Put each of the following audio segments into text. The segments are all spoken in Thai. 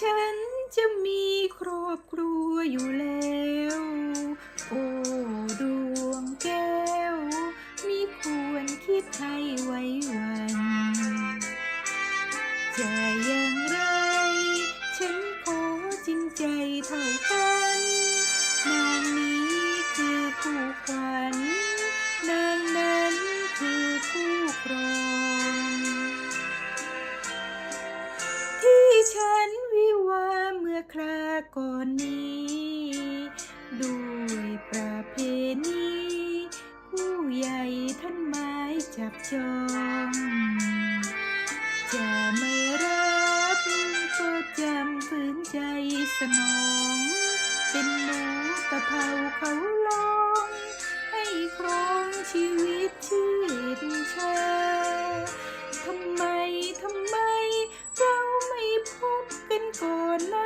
ฉันจะมีครอบครัวอยู่แล้ว โอ้ดวงแก้วมีควรคิดให้ไว้วัน จะอย่างไร ฉันขอจริงใจเท่าเธน กรนี้ ด้วยประเพณีผู้ใหญ่ท่านไม้จับจองจะไม่รับก็จำฝืนใจสนอง เป็นหนูตะเภาเขาลองให้ครองชีวิตชื่นชาทำไม ทำไม เราไม่พบกันก่อนนะ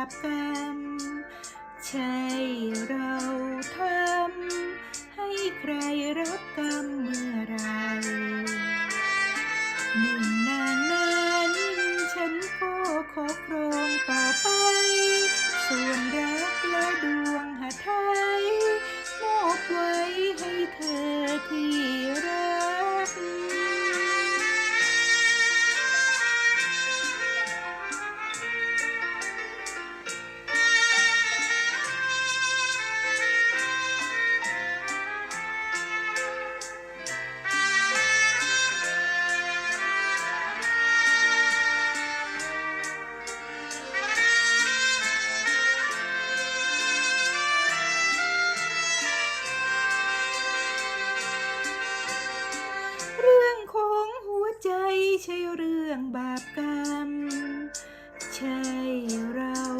าปมใช่เรา เรื่องบาปกรรม ใช่เรา